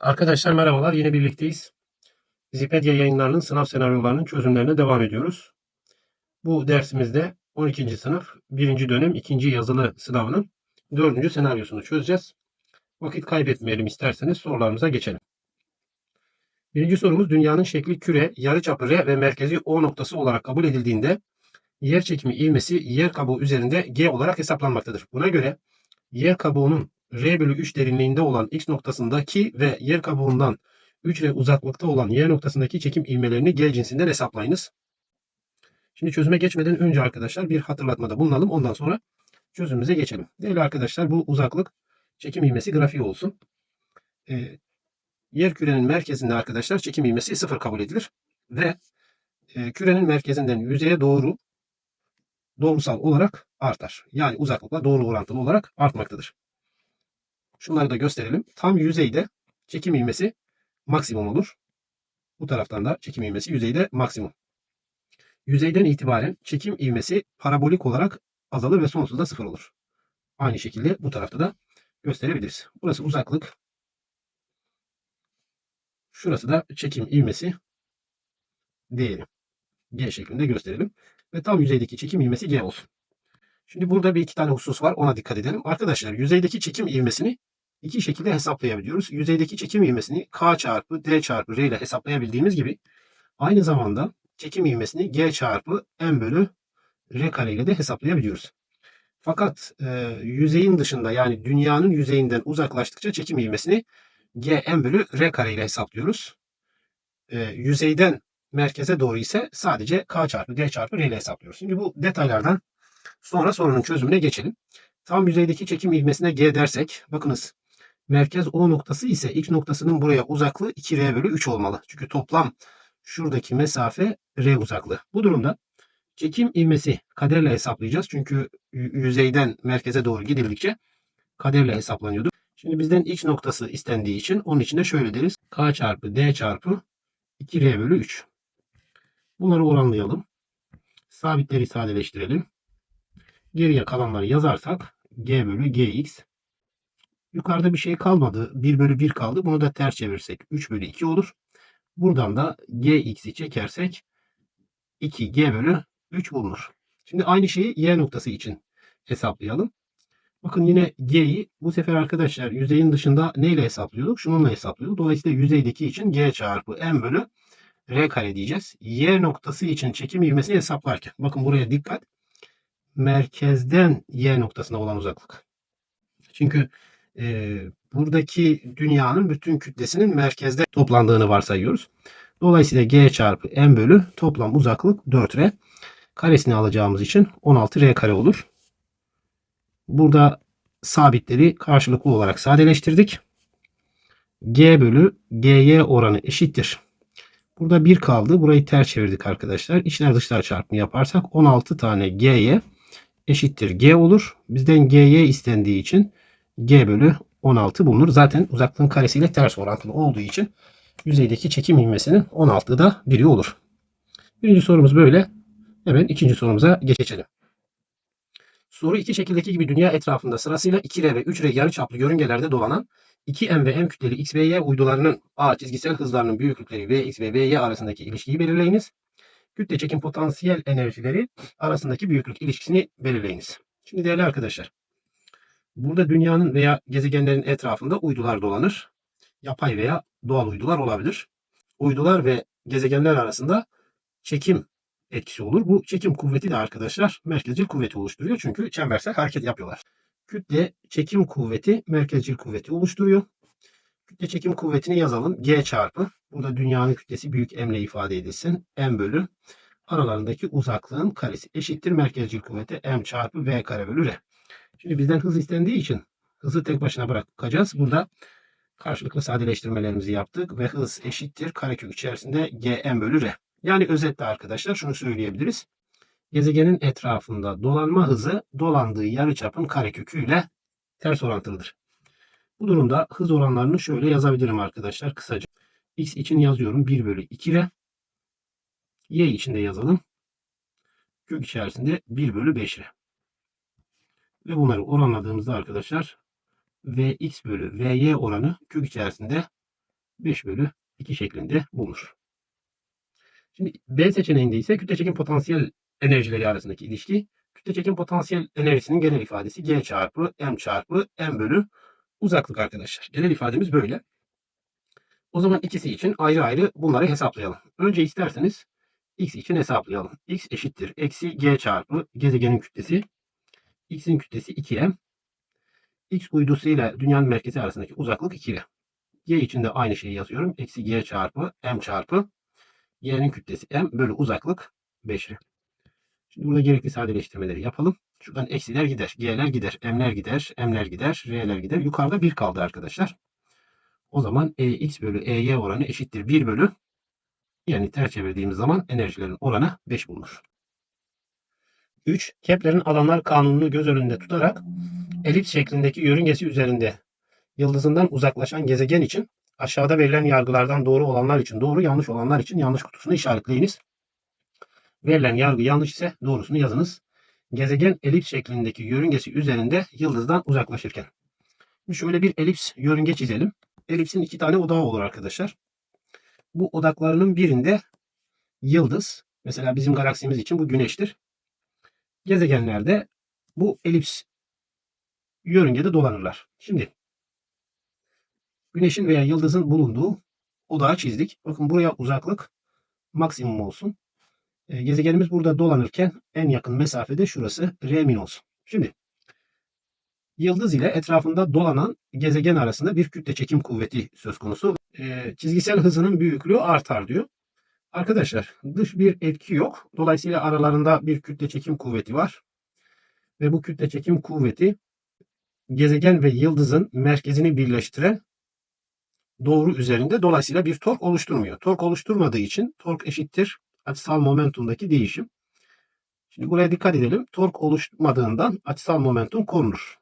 Arkadaşlar merhabalar. Yine birlikteyiz. Wikipedia yayınlarının sınav senaryolarının çözümlerine devam ediyoruz. Bu dersimizde 12. sınıf 1. dönem 2. yazılı sınavının 4. senaryosunu çözeceğiz. Vakit kaybetmeyelim isterseniz sorularımıza geçelim. Birinci sorumuz dünyanın şekli küre, yarıçapı R ve merkezi O noktası olarak kabul edildiğinde yer çekimi ivmesi yer kabuğu üzerinde G olarak hesaplanmaktadır. Buna göre yer kabuğunun R bölü 3 derinliğinde olan X noktasındaki ve yer kabuğundan 3 R uzaklıkta olan Y noktasındaki çekim ivmelerini G cinsinden hesaplayınız. Şimdi çözüme geçmeden önce arkadaşlar bir hatırlatmada bulunalım. Ondan sonra çözümümüze geçelim. Değerli arkadaşlar bu uzaklık çekim ivmesi grafiği olsun. Ee, yer kürenin merkezinde arkadaşlar çekim ivmesi sıfır kabul edilir. Ve e, kürenin merkezinden yüzeye doğru doğrusal olarak artar. Yani uzaklıkla doğru orantılı olarak artmaktadır. Şunları da gösterelim. Tam yüzeyde çekim ivmesi maksimum olur. Bu taraftan da çekim ivmesi yüzeyde maksimum. Yüzeyden itibaren çekim ivmesi parabolik olarak azalır ve sonsuzda sıfır olur. Aynı şekilde bu tarafta da gösterebiliriz. Burası uzaklık. Şurası da çekim ivmesi değeri. G şeklinde gösterelim. Ve tam yüzeydeki çekim ivmesi G olsun. Şimdi burada bir iki tane husus var. Ona dikkat edelim. Arkadaşlar yüzeydeki çekim ivmesini iki şekilde hesaplayabiliyoruz. Yüzeydeki çekim ivmesini K çarpı D çarpı R ile hesaplayabildiğimiz gibi aynı zamanda çekim ivmesini G çarpı M bölü R kare ile de hesaplayabiliyoruz. Fakat e, yüzeyin dışında yani dünyanın yüzeyinden uzaklaştıkça çekim ivmesini G M bölü R kare ile hesaplıyoruz. E, yüzeyden merkeze doğru ise sadece K çarpı D çarpı R ile hesaplıyoruz. Şimdi bu detaylardan sonra sorunun çözümüne geçelim. Tam yüzeydeki çekim ivmesine G dersek bakınız merkez O noktası ise X noktasının buraya uzaklığı 2R bölü 3 olmalı. Çünkü toplam şuradaki mesafe R uzaklığı. Bu durumda çekim ivmesi kaderle hesaplayacağız. Çünkü yüzeyden merkeze doğru gidildikçe kaderle hesaplanıyordu. Şimdi bizden X noktası istendiği için onun için de şöyle deriz. K çarpı D çarpı 2R bölü 3. Bunları oranlayalım. Sabitleri sadeleştirelim. Geriye kalanları yazarsak G bölü Gx. Yukarıda bir şey kalmadı. 1 bölü 1 kaldı. Bunu da ters çevirsek 3 bölü 2 olur. Buradan da Gx'i çekersek 2G bölü 3 bulunur. Şimdi aynı şeyi Y noktası için hesaplayalım. Bakın yine G'yi bu sefer arkadaşlar yüzeyin dışında neyle hesaplıyorduk? Şununla hesaplıyorduk. Dolayısıyla yüzeydeki için G çarpı M bölü R kare diyeceğiz. Y noktası için çekim ivmesini hesaplarken. Bakın buraya dikkat. Merkezden Y noktasına olan uzaklık. Çünkü e, buradaki dünyanın bütün kütlesinin merkezde toplandığını varsayıyoruz. Dolayısıyla G çarpı M bölü toplam uzaklık 4R. Karesini alacağımız için 16R kare olur. Burada sabitleri karşılıklı olarak sadeleştirdik. G bölü GY oranı eşittir. Burada 1 kaldı. Burayı ters çevirdik arkadaşlar. İçler dışlar çarpımı yaparsak 16 tane G'ye eşittir G olur. Bizden G'ye istendiği için G bölü 16 bulunur. Zaten uzaklığın karesiyle ters orantılı olduğu için yüzeydeki çekim ivmesinin 16'da biri olur. Birinci sorumuz böyle. Hemen ikinci sorumuza geçelim. Soru iki şekildeki gibi dünya etrafında sırasıyla 2R ve 3R yarıçaplı yörüngelerde dolanan 2M ve M kütleli X ve Y uydularının A çizgisel hızlarının büyüklükleri Vx ve Vy arasındaki ilişkiyi belirleyiniz. Kütle çekim potansiyel enerjileri arasındaki büyüklük ilişkisini belirleyiniz. Şimdi değerli arkadaşlar. Burada dünyanın veya gezegenlerin etrafında uydular dolanır. Yapay veya doğal uydular olabilir. Uydular ve gezegenler arasında çekim etkisi olur. Bu çekim kuvveti de arkadaşlar merkezcil kuvveti oluşturuyor. Çünkü çembersel hareket yapıyorlar. Kütle çekim kuvveti merkezcil kuvveti oluşturuyor. Kütle çekim kuvvetini yazalım. G çarpı. Burada dünyanın kütlesi büyük M ile ifade edilsin. M bölü aralarındaki uzaklığın karesi eşittir merkezcil kuvveti M çarpı V kare bölü R. Şimdi bizden hız istendiği için hızı tek başına bırakacağız. Burada karşılıklı sadeleştirmelerimizi yaptık ve hız eşittir karekök içerisinde Gm bölü R. Yani özetle arkadaşlar şunu söyleyebiliriz. Gezegenin etrafında dolanma hızı dolandığı yarıçapın kareköküyle ters orantılıdır. Bu durumda hız oranlarını şöyle yazabilirim arkadaşlar kısaca. X için yazıyorum 1 bölü 2 R. Y için de yazalım. Kök içerisinde 1 bölü 5 R. Ve bunları oranladığımızda arkadaşlar Vx bölü Vy oranı kök içerisinde 5 bölü 2 şeklinde bulunur. Şimdi B seçeneğinde ise kütle çekim potansiyel enerjileri arasındaki ilişki kütle çekim potansiyel enerjisinin genel ifadesi G çarpı M çarpı M bölü uzaklık arkadaşlar. Genel ifademiz böyle. O zaman ikisi için ayrı ayrı bunları hesaplayalım. Önce isterseniz x için hesaplayalım. x eşittir. Eksi g çarpı gezegenin kütlesi. X'in kütlesi 2m. x uydusu ile dünyanın merkezi arasındaki uzaklık 2r. g için de aynı şeyi yazıyorum. Eksi g çarpı m çarpı y'nin kütlesi m bölü uzaklık 5r. Şimdi burada gerekli sadeleştirmeleri yapalım. Şuradan eksiler gider. G'ler gider. M'ler gider. M'ler gider. R'ler gider. Yukarıda 1 kaldı arkadaşlar. O zaman EX bölü EY oranı eşittir 1 bölü yani ters çevirdiğimiz zaman enerjilerin oranı 5 bulunur. 3. Kepler'in alanlar kanununu göz önünde tutarak elips şeklindeki yörüngesi üzerinde yıldızından uzaklaşan gezegen için aşağıda verilen yargılardan doğru olanlar için doğru, yanlış olanlar için yanlış kutusunu işaretleyiniz. Verilen yargı yanlış ise doğrusunu yazınız. Gezegen elips şeklindeki yörüngesi üzerinde yıldızdan uzaklaşırken. Şöyle bir elips yörünge çizelim. Elipsin iki tane odağı olur arkadaşlar. Bu odaklarının birinde yıldız, mesela bizim galaksimiz için bu güneştir. Gezegenlerde bu elips yörüngede dolanırlar. Şimdi güneşin veya yıldızın bulunduğu odağı çizdik. Bakın buraya uzaklık maksimum olsun. E, gezegenimiz burada dolanırken en yakın mesafede şurası R min olsun. Şimdi yıldız ile etrafında dolanan gezegen arasında bir kütle çekim kuvveti söz konusu. E, çizgisel hızının büyüklüğü artar diyor. Arkadaşlar dış bir etki yok. Dolayısıyla aralarında bir kütle çekim kuvveti var. Ve bu kütle çekim kuvveti gezegen ve yıldızın merkezini birleştiren doğru üzerinde dolayısıyla bir tork oluşturmuyor. Tork oluşturmadığı için tork eşittir açısal momentumdaki değişim. Şimdi buraya dikkat edelim. Tork oluşmadığından açısal momentum korunur.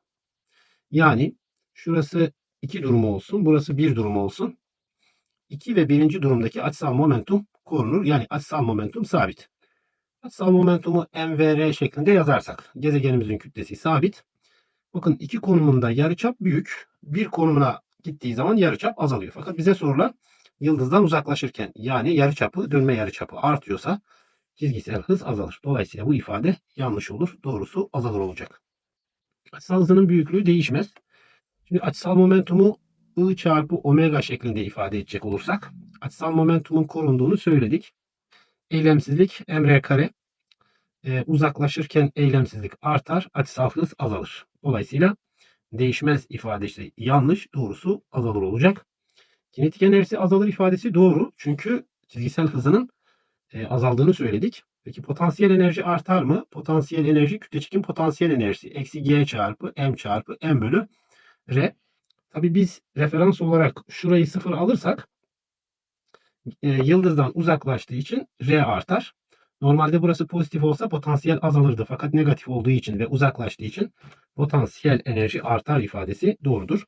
Yani şurası iki durumu olsun. Burası bir durum olsun. 2 ve birinci durumdaki açısal momentum korunur. Yani açısal momentum sabit. Açısal momentumu m ve r şeklinde yazarsak gezegenimizin kütlesi sabit. Bakın iki konumunda yarıçap büyük. Bir konumuna gittiği zaman yarıçap azalıyor. Fakat bize sorulan yıldızdan uzaklaşırken yani yarıçapı dönme yarıçapı artıyorsa çizgisel hız azalır. Dolayısıyla bu ifade yanlış olur. Doğrusu azalır olacak. Açısal hızının büyüklüğü değişmez. Şimdi açısal momentumu I çarpı omega şeklinde ifade edecek olursak açısal momentumun korunduğunu söyledik. Eylemsizlik mr kare e, uzaklaşırken eylemsizlik artar, açısal hız azalır. Dolayısıyla değişmez ifadesi yanlış, doğrusu azalır olacak. Kinetik enerjisi azalır ifadesi doğru. Çünkü çizgisel hızının e, azaldığını söyledik. Peki potansiyel enerji artar mı? Potansiyel enerji kütle çekim potansiyel enerjisi. Eksi g çarpı m çarpı m bölü r. Tabi biz referans olarak şurayı sıfır alırsak e, yıldızdan uzaklaştığı için r artar. Normalde burası pozitif olsa potansiyel azalırdı. Fakat negatif olduğu için ve uzaklaştığı için potansiyel enerji artar ifadesi doğrudur.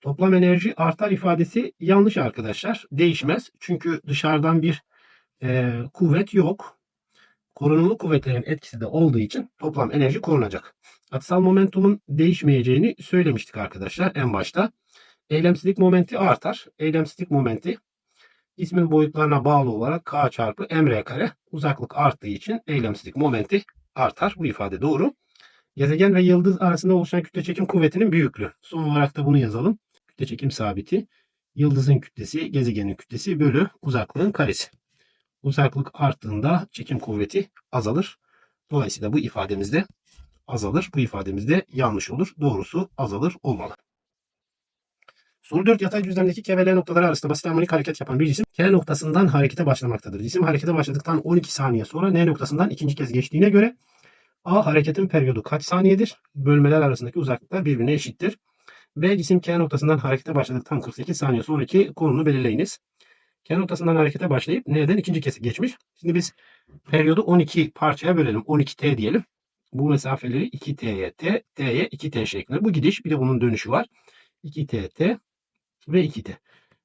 Toplam enerji artar ifadesi yanlış arkadaşlar. Değişmez. Çünkü dışarıdan bir e, kuvvet yok. Korunumlu kuvvetlerin etkisi de olduğu için toplam enerji korunacak. Açısal momentumun değişmeyeceğini söylemiştik arkadaşlar en başta. Eylemsizlik momenti artar. Eylemsizlik momenti ismin boyutlarına bağlı olarak k çarpı mr kare uzaklık arttığı için eylemsizlik momenti artar. Bu ifade doğru. Gezegen ve yıldız arasında oluşan kütle çekim kuvvetinin büyüklüğü. Son olarak da bunu yazalım. Kütle çekim sabiti yıldızın kütlesi, gezegenin kütlesi bölü uzaklığın karesi. Uzaklık arttığında çekim kuvveti azalır. Dolayısıyla bu ifademizde azalır. Bu ifademizde yanlış olur. Doğrusu azalır olmalı. Soru 4 yatay düzlemdeki K ve L noktaları arasında basit harmonik hareket yapan bir cisim K noktasından harekete başlamaktadır. Cisim harekete başladıktan 12 saniye sonra N noktasından ikinci kez geçtiğine göre A hareketin periyodu kaç saniyedir? Bölmeler arasındaki uzaklıklar birbirine eşittir. B cisim K noktasından harekete başladıktan 48 saniye sonraki konumunu belirleyiniz. K noktasından harekete başlayıp N'den ikinci kez geçmiş. Şimdi biz periyodu 12 parçaya bölelim. 12T diyelim. Bu mesafeleri 2T'ye T, T'ye 2T şeklinde. Bu gidiş bir de bunun dönüşü var. 2T, T ve 2T.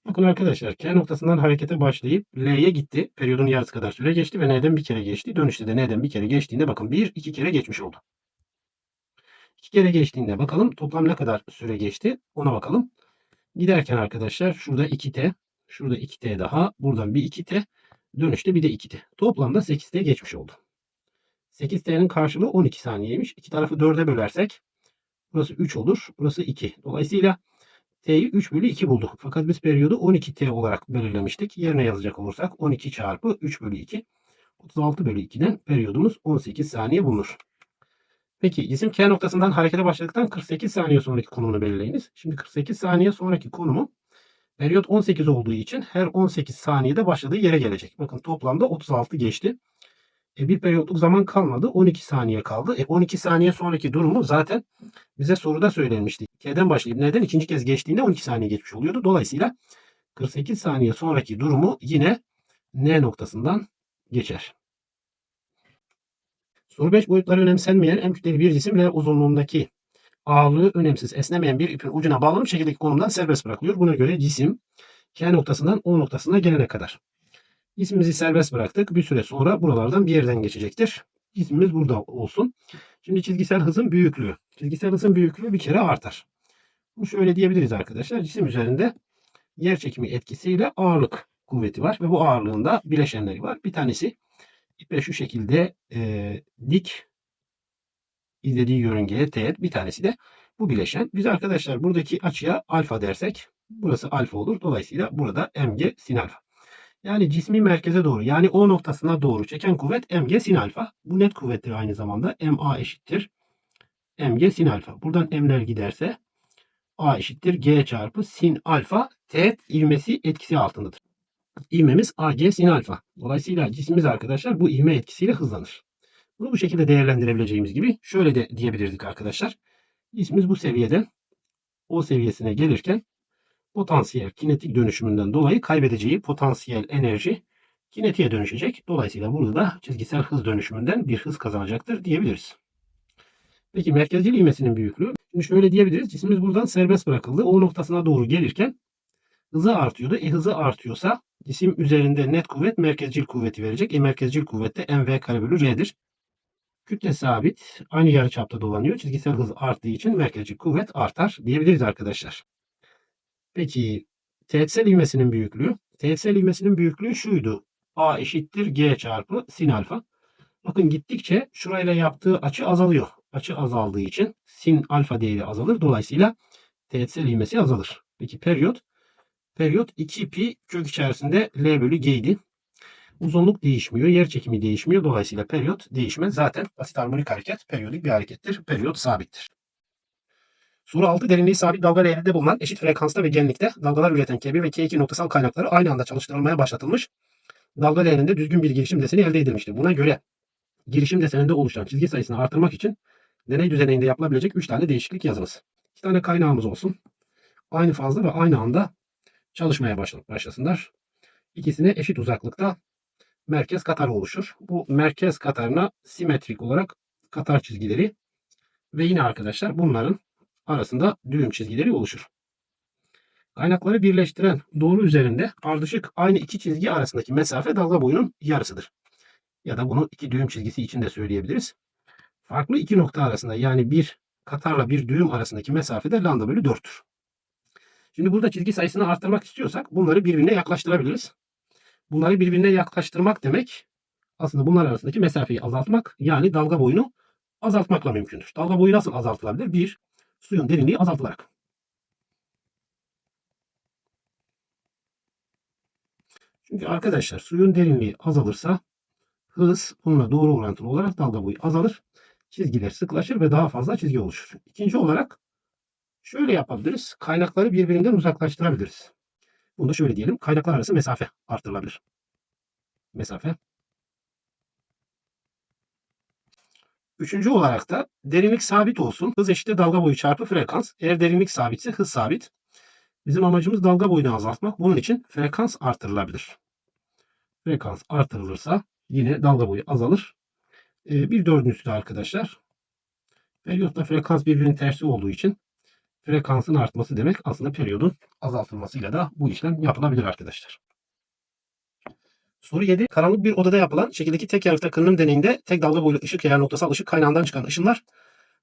Bakın arkadaşlar K noktasından harekete başlayıp L'ye gitti. Periyodun yarısı kadar süre geçti ve N'den bir kere geçti. Dönüşte de N'den bir kere geçtiğinde bakın 1, 2 kere geçmiş oldu. 2 kere geçtiğinde bakalım toplam ne kadar süre geçti ona bakalım. Giderken arkadaşlar şurada 2T Şurada 2T daha. Buradan bir 2T. Dönüşte bir de 2T. Toplamda 8T geçmiş oldu. 8T'nin karşılığı 12 saniyeymiş. İki tarafı 4'e bölersek burası 3 olur. Burası 2. Dolayısıyla T'yi 3 bölü 2 bulduk. Fakat biz periyodu 12T olarak belirlemiştik. Yerine yazacak olursak 12 çarpı 3 bölü 2. 36 bölü 2'den periyodumuz 18 saniye bulunur. Peki cisim K noktasından harekete başladıktan 48 saniye sonraki konumunu belirleyiniz. Şimdi 48 saniye sonraki konumu periyot 18 olduğu için her 18 saniyede başladığı yere gelecek. Bakın toplamda 36 geçti. E, bir periyotluk zaman kalmadı. 12 saniye kaldı. E, 12 saniye sonraki durumu zaten bize soruda söylenmişti. K'den başlayıp neden ikinci kez geçtiğinde 12 saniye geçmiş oluyordu. Dolayısıyla 48 saniye sonraki durumu yine N noktasından geçer. Soru 5 boyutları önemsenmeyen M kütleli bir cisim L uzunluğundaki ağırlığı önemsiz esnemeyen bir ipin ucuna bağlanıp şekildeki konumdan serbest bırakılıyor. Buna göre cisim K noktasından O noktasına gelene kadar. Cismimizi serbest bıraktık. Bir süre sonra buralardan bir yerden geçecektir. Cismimiz burada olsun. Şimdi çizgisel hızın büyüklüğü. Çizgisel hızın büyüklüğü bir kere artar. Bunu şöyle diyebiliriz arkadaşlar. Cisim üzerinde yer çekimi etkisiyle ağırlık kuvveti var ve bu ağırlığında bileşenleri var. Bir tanesi ipe şu şekilde e, dik izlediği yörüngeye teğet. Bir tanesi de bu bileşen. Biz arkadaşlar buradaki açıya alfa dersek burası alfa olur. Dolayısıyla burada mg sin alfa. Yani cismi merkeze doğru yani O noktasına doğru çeken kuvvet mg sin alfa. Bu net kuvvettir aynı zamanda. ma eşittir mg sin alfa. Buradan m'ler giderse a eşittir g çarpı sin alfa teğet ivmesi etkisi altındadır. İvmemiz ag sin alfa. Dolayısıyla cismimiz arkadaşlar bu ivme etkisiyle hızlanır. Bunu bu şekilde değerlendirebileceğimiz gibi şöyle de diyebilirdik arkadaşlar. Cismimiz bu seviyeden o seviyesine gelirken potansiyel kinetik dönüşümünden dolayı kaybedeceği potansiyel enerji kinetiğe dönüşecek. Dolayısıyla burada da çizgisel hız dönüşümünden bir hız kazanacaktır diyebiliriz. Peki merkezcil ivmesinin büyüklüğü. Şimdi şöyle diyebiliriz. Cismimiz buradan serbest bırakıldı. O noktasına doğru gelirken hızı artıyordu. E hızı artıyorsa cisim üzerinde net kuvvet merkezcil kuvveti verecek. E merkezcil kuvvet de mv kare bölü r'dir. Kütle sabit. Aynı yarıçapta dolanıyor. Çizgisel hız arttığı için merkezcil kuvvet artar diyebiliriz arkadaşlar. Peki teğetsel ivmesinin büyüklüğü. Teğetsel ivmesinin büyüklüğü şuydu. A eşittir G çarpı sin alfa. Bakın gittikçe şurayla yaptığı açı azalıyor. Açı azaldığı için sin alfa değeri azalır. Dolayısıyla teğetsel ivmesi azalır. Peki periyot. Periyot 2 pi kök içerisinde L bölü G idi. Uzunluk değişmiyor. Yer çekimi değişmiyor. Dolayısıyla periyot değişmez. Zaten basit harmonik hareket periyodik bir harekettir. Periyot sabittir. Soru 6 derinliği sabit dalga leğeninde bulunan eşit frekansta ve genlikte dalgalar üreten K1 ve K2 noktasal kaynakları aynı anda çalıştırılmaya başlatılmış. Dalga leğeninde düzgün bir girişim deseni elde edilmiştir. Buna göre girişim deseninde oluşan çizgi sayısını artırmak için deney düzeninde yapılabilecek 3 tane değişiklik yazınız. 2 tane kaynağımız olsun. Aynı fazla ve aynı anda çalışmaya başlasınlar. İkisine eşit uzaklıkta merkez katarı oluşur. Bu merkez katarına simetrik olarak katar çizgileri ve yine arkadaşlar bunların arasında düğüm çizgileri oluşur. Kaynakları birleştiren doğru üzerinde ardışık aynı iki çizgi arasındaki mesafe dalga boyunun yarısıdır. Ya da bunu iki düğüm çizgisi için de söyleyebiliriz. Farklı iki nokta arasında yani bir katarla bir düğüm arasındaki mesafe de lambda bölü 4'tür. Şimdi burada çizgi sayısını arttırmak istiyorsak bunları birbirine yaklaştırabiliriz. Bunları birbirine yaklaştırmak demek aslında bunlar arasındaki mesafeyi azaltmak yani dalga boyunu azaltmakla mümkündür. Dalga boyu nasıl azaltılabilir? Bir, suyun derinliği azaltılarak. Çünkü arkadaşlar suyun derinliği azalırsa hız bununla doğru orantılı olarak dalga boyu azalır. Çizgiler sıklaşır ve daha fazla çizgi oluşur. İkinci olarak şöyle yapabiliriz. Kaynakları birbirinden uzaklaştırabiliriz. Bunu da şöyle diyelim. Kaynaklar arası mesafe artırılabilir. Mesafe. Üçüncü olarak da derinlik sabit olsun. Hız eşittir dalga boyu çarpı frekans. Eğer derinlik sabitse hız sabit. Bizim amacımız dalga boyunu azaltmak. Bunun için frekans artırılabilir. Frekans artırılırsa yine dalga boyu azalır. Ee, bir dördüncüsü de arkadaşlar. Periyotta frekans birbirinin tersi olduğu için frekansın artması demek aslında periyodun azaltılmasıyla da bu işlem yapılabilir arkadaşlar. Soru 7. Karanlık bir odada yapılan şekildeki tek yarıkta kırınım deneyinde tek dalga boylu ışık yayar noktasal ışık kaynağından çıkan ışınlar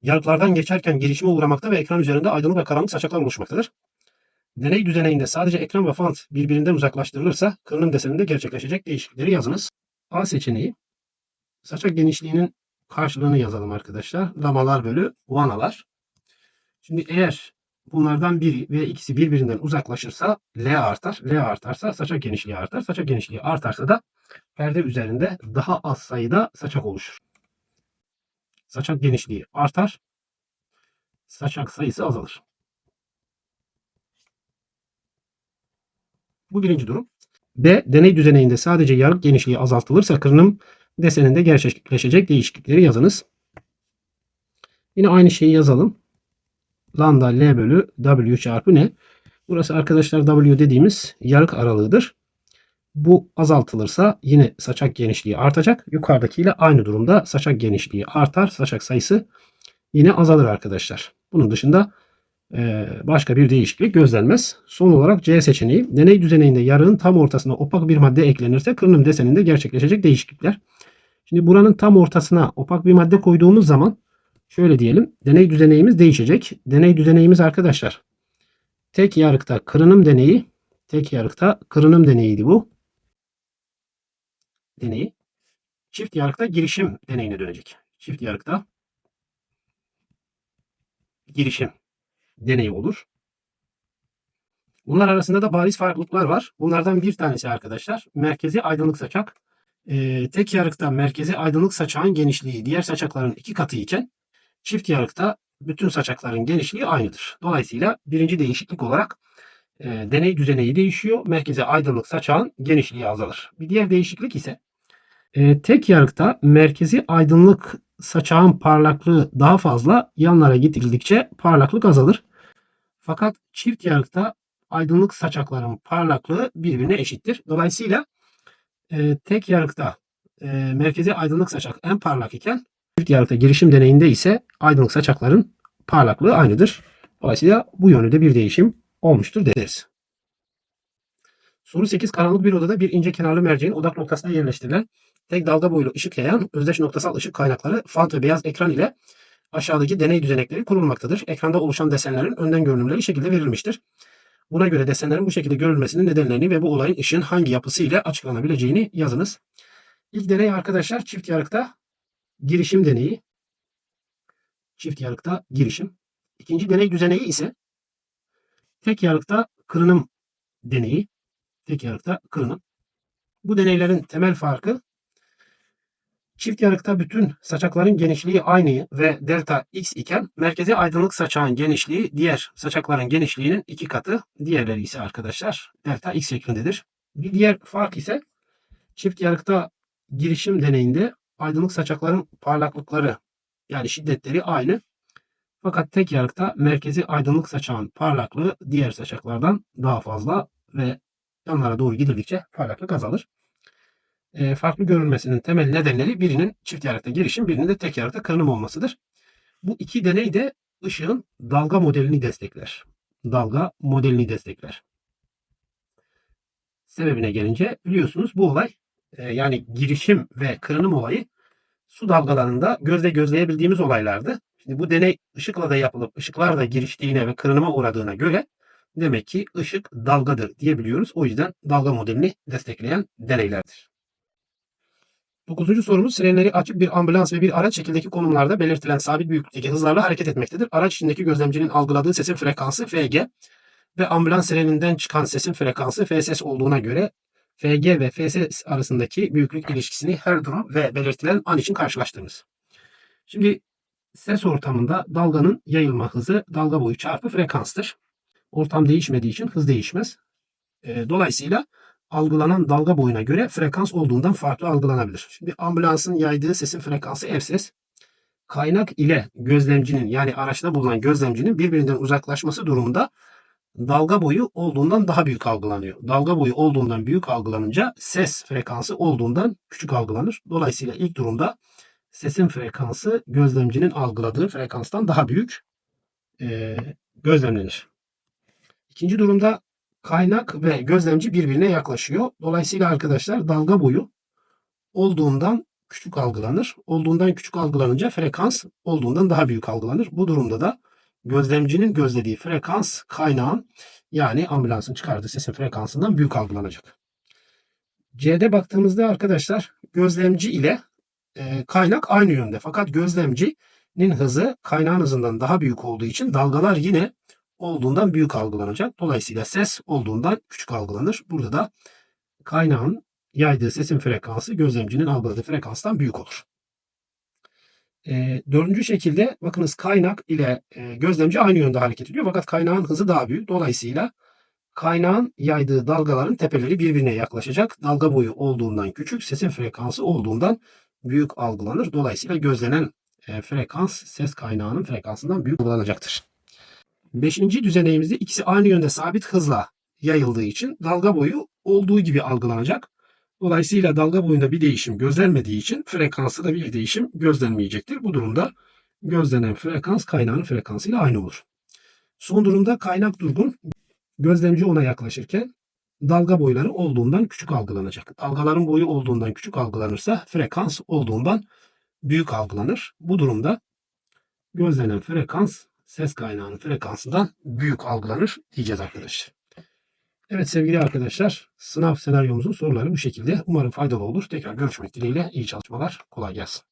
yarıklardan geçerken gelişime uğramakta ve ekran üzerinde aydınlık ve karanlık saçaklar oluşmaktadır. Deney düzeneyinde sadece ekran ve font birbirinden uzaklaştırılırsa kırınım deseninde gerçekleşecek değişiklikleri yazınız. A seçeneği saçak genişliğinin karşılığını yazalım arkadaşlar. Lamalar bölü vanalar. Şimdi eğer bunlardan biri ve ikisi birbirinden uzaklaşırsa L artar. L artarsa saçak genişliği artar. Saçak genişliği artarsa da perde üzerinde daha az sayıda saçak oluşur. Saçak genişliği artar. Saçak sayısı azalır. Bu birinci durum. B. Deney düzeneyinde sadece yarık genişliği azaltılırsa kırınım deseninde gerçekleşecek değişiklikleri yazınız. Yine aynı şeyi yazalım. Lambda L bölü W çarpı ne? Burası arkadaşlar W dediğimiz yarık aralığıdır. Bu azaltılırsa yine saçak genişliği artacak. Yukarıdakiyle aynı durumda saçak genişliği artar. Saçak sayısı yine azalır arkadaşlar. Bunun dışında e, başka bir değişiklik gözlenmez. Son olarak C seçeneği. Deney düzeneyinde yarığın tam ortasına opak bir madde eklenirse kırınım deseninde gerçekleşecek değişiklikler. Şimdi buranın tam ortasına opak bir madde koyduğumuz zaman şöyle diyelim. Deney düzeneyimiz değişecek. Deney düzeneyimiz arkadaşlar tek yarıkta kırınım deneyi tek yarıkta kırınım deneyiydi bu. Deneyi. Çift yarıkta girişim deneyine dönecek. Çift yarıkta girişim deneyi olur. Bunlar arasında da bariz farklılıklar var. Bunlardan bir tanesi arkadaşlar merkezi aydınlık saçak. Ee, tek yarıkta merkezi aydınlık saçağın genişliği diğer saçakların iki katı iken çift yarıkta bütün saçakların genişliği aynıdır. Dolayısıyla birinci değişiklik olarak e, deney düzeneyi değişiyor. Merkezi aydınlık saçağın genişliği azalır. Bir diğer değişiklik ise e, tek yarıkta merkezi aydınlık saçağın parlaklığı daha fazla yanlara gitildikçe parlaklık azalır. Fakat çift yarıkta aydınlık saçakların parlaklığı birbirine eşittir. Dolayısıyla e, tek yarıkta e, merkezi aydınlık saçak en parlak iken çift yarıkta girişim deneyinde ise aydınlık saçakların parlaklığı aynıdır. Dolayısıyla bu yönde bir değişim olmuştur deriz. Soru 8. Karanlık bir odada bir ince kenarlı merceğin odak noktasına yerleştirilen tek dalga boylu ışık yayan özdeş noktasal ışık kaynakları font ve beyaz ekran ile aşağıdaki deney düzenekleri kurulmaktadır. Ekranda oluşan desenlerin önden görünümleri şekilde verilmiştir. Buna göre desenlerin bu şekilde görülmesinin nedenlerini ve bu olayın ışığın hangi yapısı ile açıklanabileceğini yazınız. İlk deney arkadaşlar çift yarıkta girişim deneyi. Çift yarıkta girişim. İkinci deney düzeneği ise tek yarıkta kırınım deneyi. Tek yarıkta kırınım. Bu deneylerin temel farkı çift yarıkta bütün saçakların genişliği aynı ve delta x iken merkezi aydınlık saçağın genişliği diğer saçakların genişliğinin iki katı. Diğerleri ise arkadaşlar delta x şeklindedir. Bir diğer fark ise çift yarıkta girişim deneyinde aydınlık saçakların parlaklıkları yani şiddetleri aynı. Fakat tek yarıkta merkezi aydınlık saçağın parlaklığı diğer saçaklardan daha fazla ve yanlara doğru gidildikçe parlaklık azalır. E, farklı görülmesinin temel nedenleri birinin çift yarıkta girişim, birinin de tek yarıkta kırınım olmasıdır. Bu iki deney de ışığın dalga modelini destekler. Dalga modelini destekler. Sebebine gelince biliyorsunuz bu olay e, yani girişim ve kırınım olayı su dalgalarında gözle gözleyebildiğimiz olaylardı. Şimdi bu deney ışıkla da yapılıp ışıklar da giriştiğine ve kırınıma uğradığına göre demek ki ışık dalgadır diyebiliyoruz. O yüzden dalga modelini destekleyen deneylerdir. Dokuzuncu sorumuz sirenleri açık bir ambulans ve bir araç şekildeki konumlarda belirtilen sabit büyüklükteki hızlarla hareket etmektedir. Araç içindeki gözlemcinin algıladığı sesin frekansı FG ve ambulans sireninden çıkan sesin frekansı FSS olduğuna göre FG ve FS arasındaki büyüklük ilişkisini her durum ve belirtilen an için karşılaştırınız. Şimdi ses ortamında dalganın yayılma hızı dalga boyu çarpı frekanstır. Ortam değişmediği için hız değişmez. E, dolayısıyla algılanan dalga boyuna göre frekans olduğundan farklı algılanabilir. Şimdi ambulansın yaydığı sesin frekansı F ses. Kaynak ile gözlemcinin yani araçta bulunan gözlemcinin birbirinden uzaklaşması durumunda dalga boyu olduğundan daha büyük algılanıyor. Dalga boyu olduğundan büyük algılanınca ses frekansı olduğundan küçük algılanır. Dolayısıyla ilk durumda sesin frekansı gözlemcinin algıladığı frekanstan daha büyük e, gözlemlenir. İkinci durumda kaynak ve gözlemci birbirine yaklaşıyor. Dolayısıyla arkadaşlar dalga boyu olduğundan küçük algılanır. Olduğundan küçük algılanınca frekans olduğundan daha büyük algılanır. Bu durumda da gözlemcinin gözlediği frekans kaynağın Yani ambulansın çıkardığı sesin frekansından büyük algılanacak. C'de baktığımızda arkadaşlar gözlemci ile e, kaynak aynı yönde. Fakat gözlemcinin hızı kaynağın hızından daha büyük olduğu için dalgalar yine olduğundan büyük algılanacak. Dolayısıyla ses olduğundan küçük algılanır. Burada da kaynağın yaydığı sesin frekansı gözlemcinin algıladığı frekanstan büyük olur. E, dördüncü şekilde bakınız kaynak ile e, gözlemci aynı yönde hareket ediyor. Fakat kaynağın hızı daha büyük. Dolayısıyla kaynağın yaydığı dalgaların tepeleri birbirine yaklaşacak. Dalga boyu olduğundan küçük, sesin frekansı olduğundan büyük algılanır. Dolayısıyla gözlenen e, frekans ses kaynağının frekansından büyük algılanacaktır. Beşinci düzeneğimizde ikisi aynı yönde sabit hızla yayıldığı için dalga boyu olduğu gibi algılanacak. Dolayısıyla dalga boyunda bir değişim gözlenmediği için frekansta da bir değişim gözlenmeyecektir. Bu durumda gözlenen frekans kaynağın frekansıyla aynı olur. Son durumda kaynak durgun, gözlemci ona yaklaşırken dalga boyları olduğundan küçük algılanacak. Dalgaların boyu olduğundan küçük algılanırsa frekans olduğundan büyük algılanır. Bu durumda gözlenen frekans ses kaynağının frekansından büyük algılanır diyeceğiz arkadaşlar. Evet sevgili arkadaşlar sınav senaryomuzun soruları bu şekilde. Umarım faydalı olur. Tekrar görüşmek dileğiyle iyi çalışmalar. Kolay gelsin.